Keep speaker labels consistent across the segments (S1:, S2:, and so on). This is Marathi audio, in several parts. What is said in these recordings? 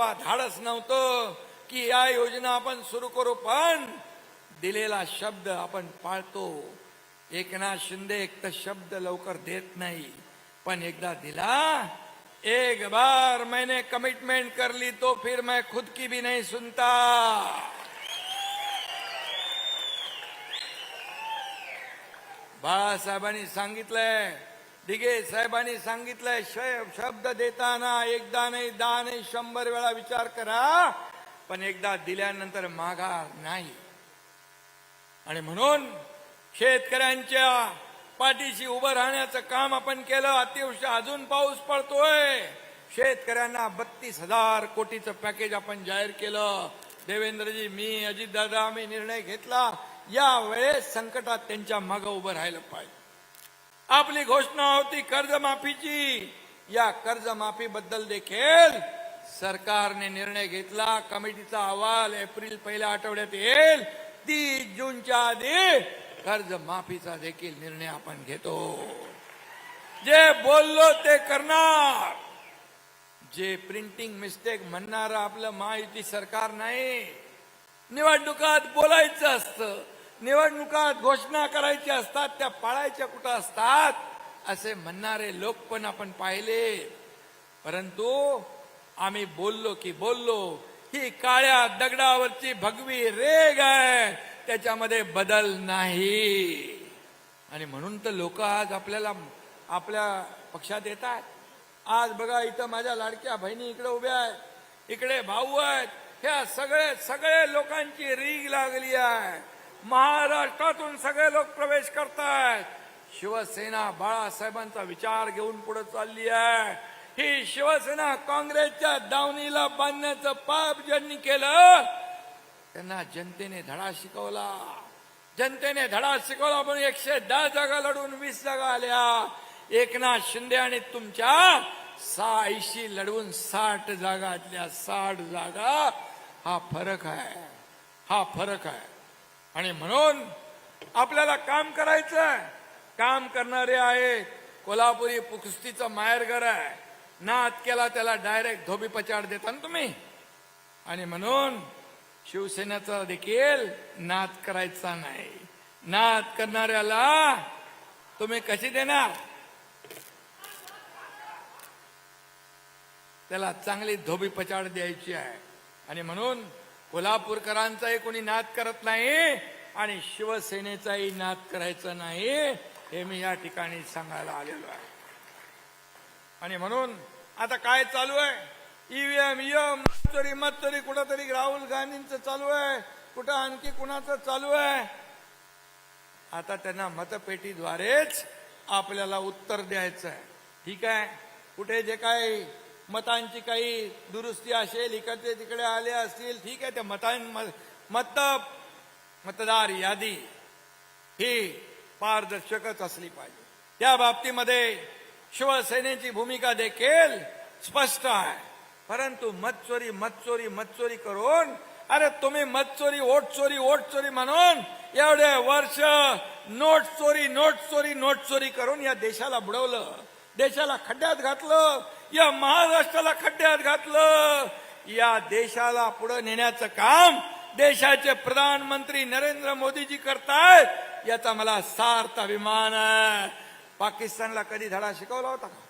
S1: तेव्हा धाडस नव्हतं की या योजना आपण सुरू करू पण दिलेला शब्द आपण पाळतो. एकनाथ शिंदे एक तर शब्द लवकर देत नाही पण एकदा दिला एक बार मैंने कमिटमेंट कर ली तो फिर मैं खुद की भी नहीं सुनता. बाळासाहेबांनी सांगितलंय दिगे साहेबांनी सांगितलंय शब्द देताना एकदा नाही दहा नाही शंभर वेळा विचार करा पण एकदा दिल्यानंतर माघार नाही. आणि म्हणून शेतकऱ्यांच्या पाठीशी उभं राहण्याचं काम आपण केलं अतिवृष्टी अजून पाऊस पडतोय. शेतकऱ्यांना बत्तीस हजार कोटीचं पॅकेज आपण जाहीर केलं. देवेंद्रजी मी अजितदादा आम्ही निर्णय घेतला. या वेळेस संकटात त्यांच्या मागं उभं राहिलं पाहिजे. आपली घोषणा होती कर्जमाफीची. या कर्जमाफी बद्दल देखील सरकारने निर्णय घेतला. कमिटीचा अहवाल एप्रिल पहिल्या आठवड्यात येईल. तीस जूनच्या आधी कर्जमाफीचा देखील निर्णय आपण घेतो. जे बोललो ते करणार. जे प्रिंटिंग मिस्टेक म्हणणार आपलं महायुती सरकार नाही. निवडणुकात बोलायचं असतं. निवडणुकात घोषणा करायच्या असतात त्या पाळायच्या कुठं असतात? असे म्हणणारे लोक पण आपण पाहिले. परंतु आम्ही बोललो की बोललो ही काळ्या दगडावरची भगवी रेग आहे त्याच्यामध्ये बदल नाही. आणि म्हणून तर लोक आज आपल्याला आपल्या पक्षात येतात. आज बघा इथं माझ्या लाडक्या बहिणी इकडे उभ्या आहेत इकडे भाऊ आहेत ह्या सगळे सगळे लोकांची रीग लागली आहे. महाराष्ट्रातून सगळे लोक प्रवेश करतायत. शिवसेना बाळासाहेबांचा विचार घेऊन पुढे चालली आहे. ही शिवसेना काँग्रेसच्या दावणीला बांधण्याचं पाप ज्यांनी केलं त्यांना जनतेने धडा शिकवला. जनतेने धडा शिकवला पण एकशे दहा जागा लढून वीस जागा आल्या. एकनाथ शिंदे आणि तुमच्या सहा ऐंशी लढवून साठ जागातल्या साठ जागा हा फरक आहे. हा फरक आहे. आणि म्हणून आपल्याला काम करायचं आहे काम करणारे आहेत कोल्हापुरी कुस्तीचं माहेरघर आहे. नाद केला त्याला डायरेक्ट धोबी पचाड देता ना तुम्ही. आणि म्हणून शिवसेनेचा देखील नात करायचा नाही. नाद करणाऱ्याला तुम्ही कशी देणार? त्याला चांगली धोबी पचाड द्यायची आहे. आणि म्हणून कोल्हापूरकरांचाही कोणी नाद करत नाही आणि शिवसेनेचाही नाद करायचा नाही हे मी या ठिकाणी सांगायला आलेलो आहे. आणि म्हणून आता काय चालू आहे? ईव्हीएम ईएम तरी मत तरी कुठंतरी राहुल गांधींचं चालू आहे. कुठं आणखी कुणाचं चालू आहे? आता त्यांना मतपेटीद्वारेच आपल्याला उत्तर द्यायचं आहे. ठीक आहे? कुठे जे काही मतांची काही दुरुस्ती असेल इकडचे तिकडे आले असतील ठीक आहे त्या मतां मत मतदार यादी ही पारदर्शकच असली पाहिजे. त्या बाबतीमध्ये शिवसेनेची भूमिका देखील स्पष्ट आहे. परंतु मतचोरी मतचोरी मतचोरी करून अरे तुम्ही मतचोरी वोट चोरी वोट चोरी म्हणून एवढे वर्ष नोट चोरी नोट चोरी नोट चोरी करून या देशाला बुडवलं देशाला खड्ड्यात घातलं या महाराष्ट्राला खड्ड्यात घातलं. या देशाला पुढे नेण्याचं काम देशाचे प्रधानमंत्री नरेंद्र मोदीजी करतायत याचा मला सार्थ अभिमान आहे. पाकिस्तानला कधी धडा शिकवला होता का?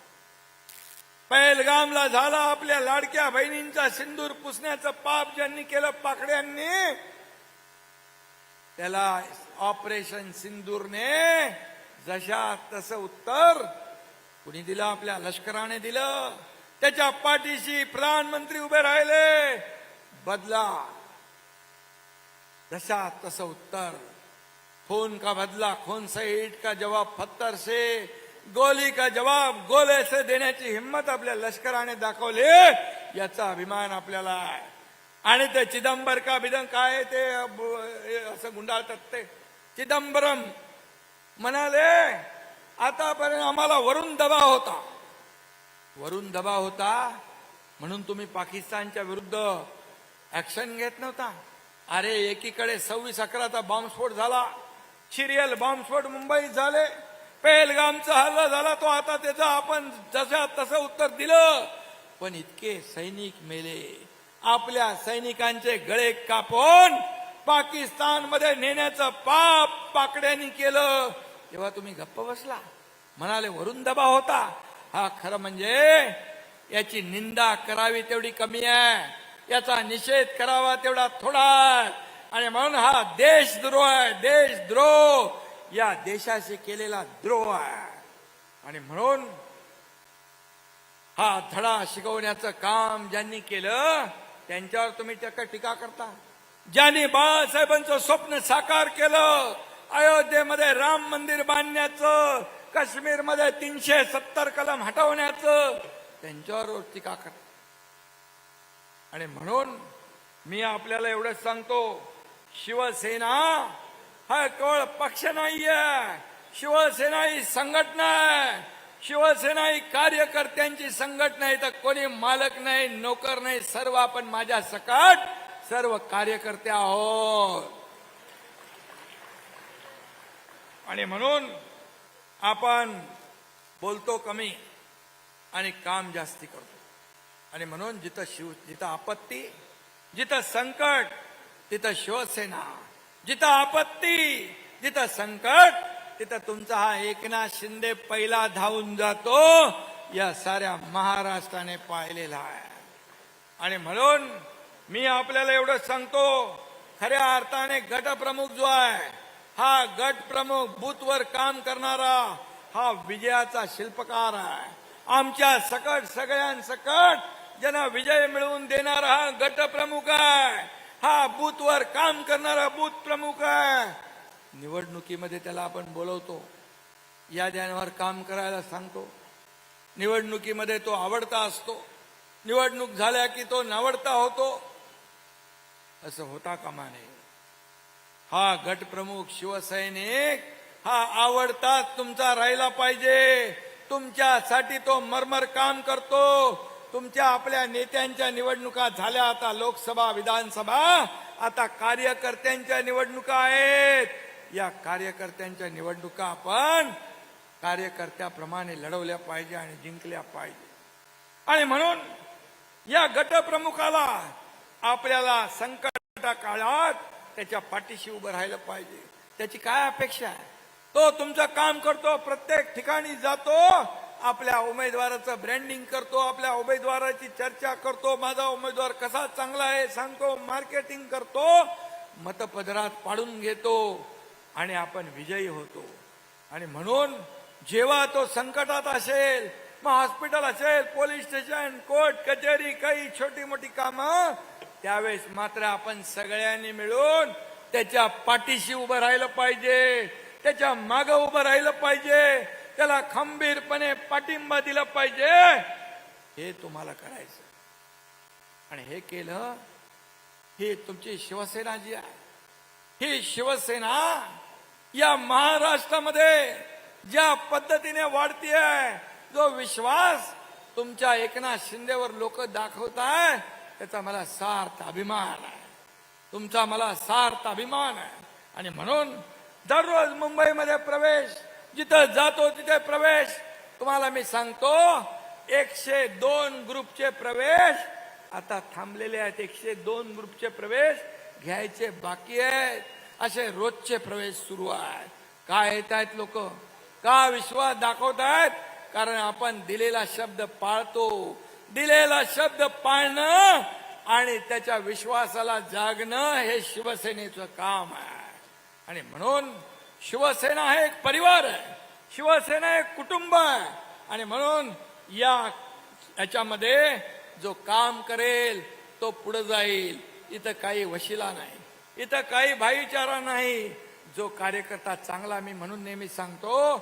S1: पहलगामला झाला आपल्या लाडक्या बहिणींचा सिंदूर पुसण्याचं पाप ज्यांनी केलं पाकड्यांनी त्याला ऑपरेशन सिंदूरने जशा तसं उत्तर कुणी दिलं? आपल्या लष्कराने दिलं. त्याच्या पाठीशी प्रधानमंत्री उभे राहिले. बदला. जशा तसं उत्तर. खून का बदला? खून से ईट का जवाब पत्थर से? गोली का जवाब गोले से देण्याची हिंमत आपल्या लष्कराने दाखवली. याचा अभिमान आपल्याला आहे. आणि ते चिदंबर का बिदं काय ते असं गुंडाळतात ते. चिदंबरम म्हणाले आतापर्यंत आम्हाला वरून दबाव होता. वरून दबाव होता म्हणून तुम्ही पाकिस्तानच्या विरुद्ध ऍक्शन घेत नव्हता. अरे एकीकडे सव्वीस अकराचा बॉम्बस्फोट झाला. सिरियल बॉम्बस्फोट मुंबईत झाले. पेहलगामचा हल्ला झाला. तो आता त्याचा आपण जशा तसं उत्तर दिलं. पण इतके सैनिक मेले. आपल्या सैनिकांचे गळे कापून पाकिस्तानमध्ये नेण्याचं पाप पाकड्यांनी केलं. तेव्हा तुम्ही गप्प बसला. म्हणाले वरून दबाव होता. हा खरं म्हणजे याची निंदा करावी तेवढी कमी आहे. याचा निषेध करावा तेवढा थोडा आणि म्हणून हा देशद्रोह आहे देशद्रोह या देशाशी केलेला द्रोह आहे. आणि म्हणून हा धडा शिकवण्याचं काम ज्यांनी केलं त्यांच्यावर तुम्ही टीका टीका करता. ज्यांनी बाळासाहेबांचं स्वप्न साकार केलं अयोध्येमध्ये राम मंदिर बांधण्याचं काश्मीरमध्ये तीनशे सत्तर कलम हटवण्याचं त्यांच्यावर टीका कर. आणि म्हणून मी आपल्याला एवढंच सांगतो शिवसेना हा केवळ पक्ष नाहीये. शिवसेना ही संघटना आहे. शिवसेना ही कार्यकर्त्यांची संघटना आहे. तर कोणी मालक नाही नोकर नाही सर्व आपण माझ्या सकट सर्व कार्यकर्ते आहोत. आणि म्हणून आपण बोलतो कमी आणि काम जास्ती करतो. आणि म्हणून जिथं शिव जिथं आपत्ती जिथं संकट तिथं शिवसेना. जिथं आपत्ती जिथं संकट तिथं तुमचा हा एकनाथ शिंदे पहिला धावून जातो या साऱ्या महाराष्ट्राने पाहिलेला आहे. आणि म्हणून मी आपल्याला एवढं सांगतो खऱ्या अर्थाने गटप्रमुख जो आहे हा गट प्रमुख बूथवर काम करणारा हा विजयाचा शिल्पकार आहे. आमच्या सकट सगळ्यांसकट ज्यांना विजय मिळवून देणारा हा गट प्रमुख आहे. हा बूथवर काम करणारा बूथ प्रमुख आहे. निवडणुकीमध्ये त्याला आपण बोलवतो. याद्यांवर काम करायला सांगतो. निवडणुकीमध्ये तो आवडता असतो. निवडणूक झाल्या की तो नावडता होतो. असं होता कामा नये. हा गट प्रमुख शिवसैनिक हा आवडताच तुमचा राहिला पाहिजे. तुमच्यासाठी तो मरमर काम करतो. तुमच्या आपल्या नेत्यांच्या निवडणुका झाल्या आता लोकसभा विधानसभा. आता कार्यकर्त्यांच्या निवडणुका आहेत. या कार्यकर्त्यांच्या निवडणुका आपण कार्यकर्त्याप्रमाणे लढवल्या पाहिजे आणि जिंकल्या पाहिजे. आणि म्हणून या गटप्रमुखाला आपल्याला संकट काळात त्याच्या पाठीशी उभं राहिलं पाहिजे. त्याची काय अपेक्षा आहे? तो तुमचं काम करतो प्रत्येक ठिकाणी जातो आपल्या उमेदवाराचं ब्रँडिंग करतो आपल्या उमेदवाराची चर्चा करतो माझा उमेदवार कसा चांगला आहे सांगतो मार्केटिंग करतो मतपदरात पाडून घेतो आणि आपण विजयी होतो. आणि म्हणून जेव्हा तो संकटात असेल मग हॉस्पिटल असेल पोलीस स्टेशन कोर्ट कचेरी काही छोटी मोठी कामं त्यावेळेस मात्र आपण सगळ्यांनी मिळून त्याच्या पाठीशी उभं राहिलं पाहिजे. त्याच्या मागं उभं राहिलं पाहिजे. त्याला खंबीरपणे पाठिंबा दिला पाहिजे. हे तुम्हाला करायचं. आणि हे केलं ही तुमची शिवसेना जी आहे. ही शिवसेना या महाराष्ट्रामध्ये ज्या पद्धतीने वाढती आहे जो विश्वास तुमच्या एकनाथ शिंदेवर लोक दाखवत आहे त्याचा मला सार्थ अभिमान आहे. तुमचा मला सार्थ अभिमान आहे. आणि म्हणून दररोज मुंबईमध्ये प्रवेश जिथं जातो तिथे प्रवेश तुम्हाला मी सांगतो एकशे दोन ग्रुपचे प्रवेश आता थांबलेले आहेत एकशे दोन ग्रुपचे प्रवेश घ्यायचे बाकी आहेत. असे रोजचे प्रवेश सुरू आहेत. काय येत आहेत लोक? का विश्वास दाखवत आहेत? कारण आपण दिलेला शब्द पाळतो. दिलेला शब्द पाळणं आणि त्याच्या विश्वासाला जागणं हे शिवसेनेचं काम आहे. आणि म्हणून शिवसेना हे एक परिवार आहे. शिवसेना एक कुटुंब आहे. आणि म्हणून या याच्यामध्ये जो काम करेल तो पुढे जाईल. इथं काही वशिला नाही. इथं काही भाईचारा नाही. जो कार्यकर्ता चांगला मी म्हणून नेहमी सांगतो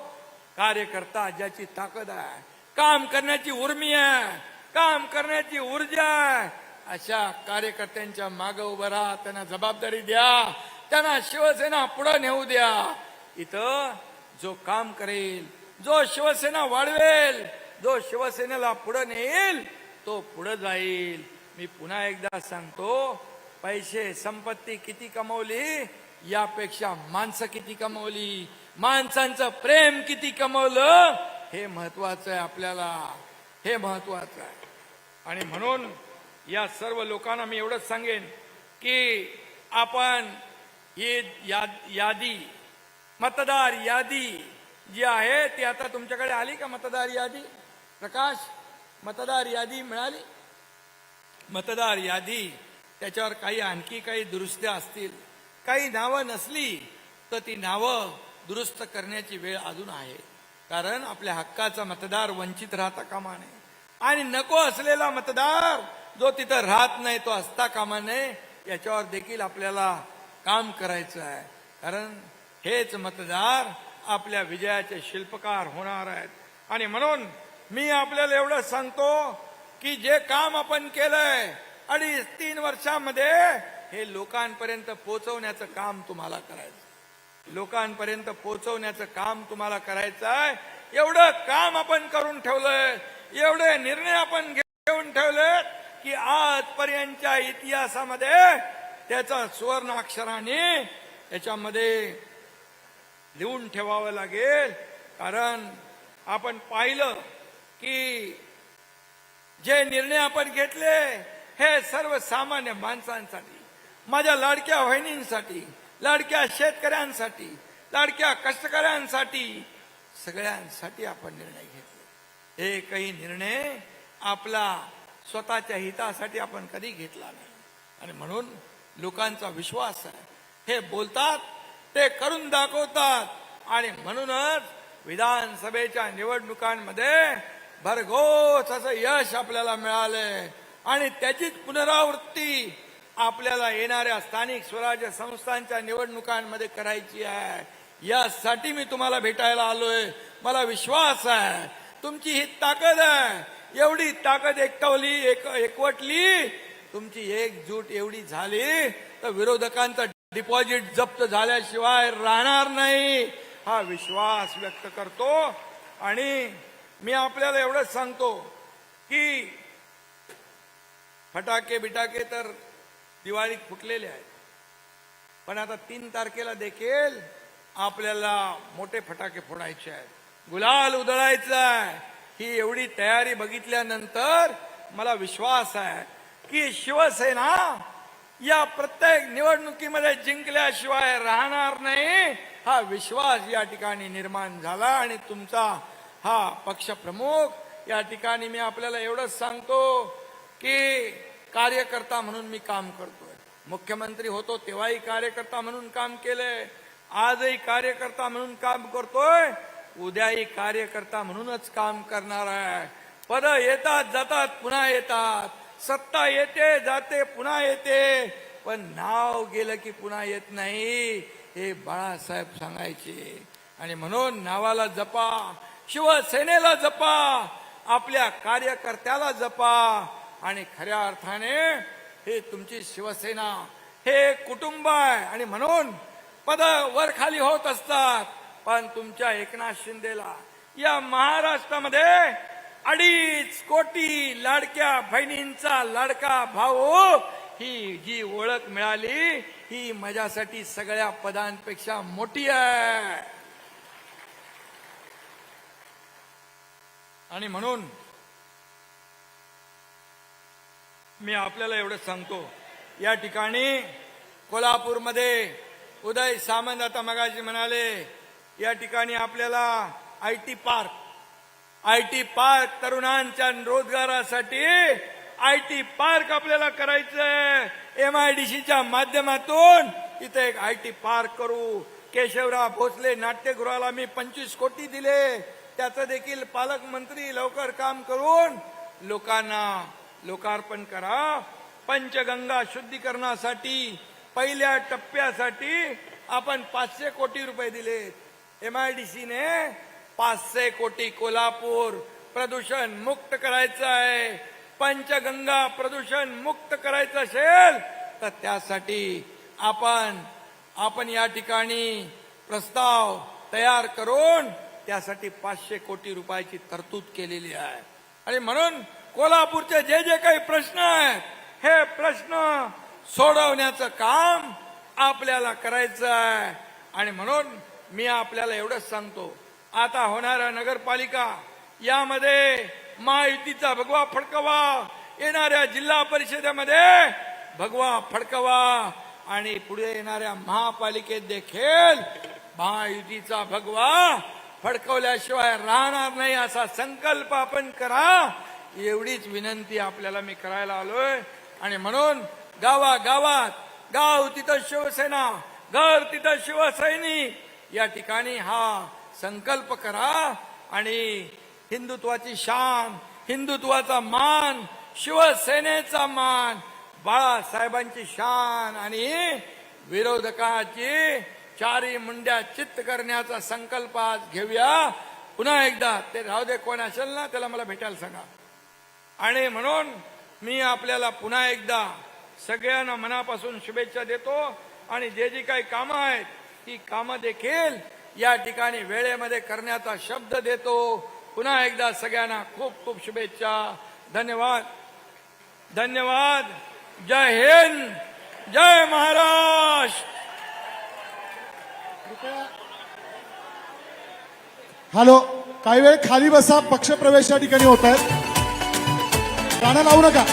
S1: कार्यकर्ता ज्याची ताकद आहे काम करण्याची उर्मी आहे काम करण्याची ऊर्जा आहे. अशा कार्यकर्त्यांच्या मागे उभं राहा त्यांना जबाबदारी द्या त्यांना शिवसेना पुढे नेऊ द्या. इथं जो काम करेल जो शिवसेना वाढवेल जो शिवसेनेला पुढे नेईल तो पुढे जाईल. मी पुन्हा एकदा सांगतो पैसे संपत्ती किती कमवली यापेक्षा माणसं किती कमवली माणसांचं प्रेम किती कमवलं हे महत्वाचं आहे आपल्याला हे महत्वाचं आहे. आणि म्हणून या सर्व लोकांना मी एवढंच सांगेन की आपण ही याद यादी मतदार यादी जी आहे ती आता तुमच्याकडे आली का मतदार यादी? प्रकाश मतदार यादी मिळाली? मतदार यादी त्याच्यावर काही आणखी काही दुरुस्त्या असतील काही नावं नसली तर ती नावं दुरुस्त करण्याची वेळ अजून आहे. कारण आपल्या हक्काचा मतदार वंचित राहता कामा नये. आणि नको असलेला मतदार जो तिथं राहत नाही तो असता कामा नये याच्यावर देखील आपल्याला काम करायचं आहे. कारण हेच मतदार आपल्या विजयाचे शिल्पकार होणार आहेत. आणि म्हणून मी आपल्याला एवढं सांगतो की जे काम आपण केलंय अडीच तीन वर्षामध्ये हे लोकांपर्यंत पोहोचवण्याचं काम तुम्हाला करायचं लोकांपर्यंत पोहोचवण्याचं काम तुम्हाला करायचं आहे. एवढं काम आपण करून ठेवलंय. एवढे निर्णय आपण घेऊन ठेवले की आजपर्यंतच्या इतिहासामध्ये त्याचा सुवर्ण अक्षराने याच्यामध्ये लिहून ठेवावं लागेल. कारण आपण पाहिलं की जे निर्णय आपण घेतले हे सर्वसामान्य माणसांसाठी माझ्या लाडक्या वहिनींसाठी लाडक्या शेतकऱ्यांसाठी लाडक्या कष्टकऱ्यांसाठी सगळ्यांसाठी आपण निर्णय घेतले. हे काही निर्णय आपला स्वतःच्या हितासाठी आपण कधी घेतला नाही. आणि म्हणून लोकांचा विश्वास आहे. हे बोलतात ते करून दाखवतात. आणि म्हणूनच विधानसभेच्या निवडणुकांमध्ये भरघोस असं यश आपल्याला मिळालंय आणि त्याचीच पुनरावृत्ती आपल्याला येणाऱ्या स्थानिक स्वराज्य संस्थांच्या निवडणुकांमध्ये करायची आहे. यासाठी मी तुम्हाला भेटायला आलोय. मला विश्वास आहे. तुमची ही ताकद आहे. एवढी ताकद एकटवली एक एकवटली तुमची एकजूट एवढी झाली तर विरोधकांचं डिपॉझिट जप्त झाल्याशिवाय राहणार नाही. हा विश्वास व्यक्त करतो. आणि मी आपल्याला एवढंच सांगतो की फटाके बिटाके तर दिवाळीत फुटलेले आहेत. पण आता तीन तारखेला देखील आपल्याला मोठे फटाके फोडायचे आहेत. गुलाल उधळायचा ही एवढी तयारी बघितल्यानंतर मला विश्वास आहे की शिवसेना या प्रत्येक निवडणुकीमध्ये जिंकल्याशिवाय राहणार नाही. हा विश्वास या ठिकाणी निर्माण झाला आणि तुमचा हा पक्ष प्रमुख या ठिकाणी मी आपल्याला एवढंच सांगतो की कार्यकर्ता म्हणून मी काम करतोय. मुख्यमंत्री होतो तेव्हाही कार्यकर्ता म्हणून काम केलंय. आजही कार्यकर्ता म्हणून काम करतोय. उद्याही कार्यकर्ता म्हणूनच काम करणार आहे. पद येतात जातात पुन्हा येतात. सत्ता येते जाते पुन्हा येते. पण नाव गेलं की पुन्हा येत नाही हे बाळासाहेब सांगायचे. आणि म्हणून नावाला जपा शिवसेनेला जपा आपल्या कार्यकर्त्याला जपा. आणि खऱ्या अर्थाने हे तुमची शिवसेना हे कुटुंब आहे. आणि म्हणून पद वर खाली होत असतात. पण तुमच्या एकनाथ शिंदेला या महाराष्ट्रामध्ये अडीच कोटी लाडक्या बहिणींचा लाडका भाऊ ही जी ओळख मिळाली ही माझ्यासाठी सगळ्या पदांपेक्षा मोठी आहे. आणि म्हणून मी आपल्याला एवढं सांगतो या ठिकाणी कोल्हापूरमध्ये उदय सामंत आता मगाजी म्हणाले या ठिकाणी आपल्याला I T park I T park तरुणांच्या रोजगारासाठी आय टी पार्क आपल्याला करायचंय. एम आय डी सीच्या माध्यमातून इथे एक आय टी पार्क करू. केशवराव भोसले नाट्यगृहाला मी पंचवीस कोटी दिले. त्याचं देखील पालकमंत्री लवकर काम करून लोकांना लोकार्पण करा. पंचगंगा शुद्धीकरणासाठी पहिल्या टप्प्यासाठी आपण पाचशे कोटी रुपये दिलेत. एम आय डी सीने पाचशे कोटी कोल्हापूर प्रदूषण मुक्त करायचं आहे. पंचगंगा प्रदूषण मुक्त करायचं असेल तर त्यासाठी आपण आपण या ठिकाणी प्रस्ताव तयार करून त्यासाठी पाचशे कोटी रुपयाची तरतूद केलेली आहे. आणि म्हणून कोल्हापूरचे जे जे काही प्रश्न आहेत हे प्रश्न सोडवण्याचं काम आपल्याला करायचं आहे. आणि म्हणून मी आपल्याला एवढंच सांगतो. आता होणाऱ्या नगरपालिका यामध्ये महायुतीचा भगवा फडकवा येणाऱ्या जिल्हा परिषदेमध्ये भगवा फडकवा आणि पुढे येणाऱ्या महापालिकेत देखील महायुतीचा भगवा फडकवल्याशिवाय राहणार नाही असा संकल्प आपण करा. एवढीच विनंती आपल्याला मी करायला आलोय. आणि म्हणून गावा गावात गाव तिथं शिवसेना घर तिथं शिवसैनिक या ठिकाणी हा संकल्प करा आणि हिंदुत्वाची शान हिंदुत्वाचा मान शिवसेनेचा मान बाळासाहेबांची शान आणि विरोधकाची चारी मुंड्या चित्त करण्याचा संकल्प आज घेऊया. पुन्हा एकदा ते राहू दे कोण असेल ना त्याला मला भेटायला सांगा. आणि म्हणून मी आपल्याला पुन्हा एकदा सगळ्यांना मनापासून शुभेच्छा देतो आणि जे जी काही कामं आहेत ती कामं देखील या ठिकाणी वेळेमध्ये करण्याचा शब्द देतो. पुन्हा एकदा सगळ्यांना खूप खूप शुभेच्छा. धन्यवाद. धन्यवाद. जय हिंद. जय महाराष्ट्र.
S2: हॅलो काही वेळ खाली बसा. पक्षप्रवेश या ठिकाणी होत आहेत. गाणं लावू नका.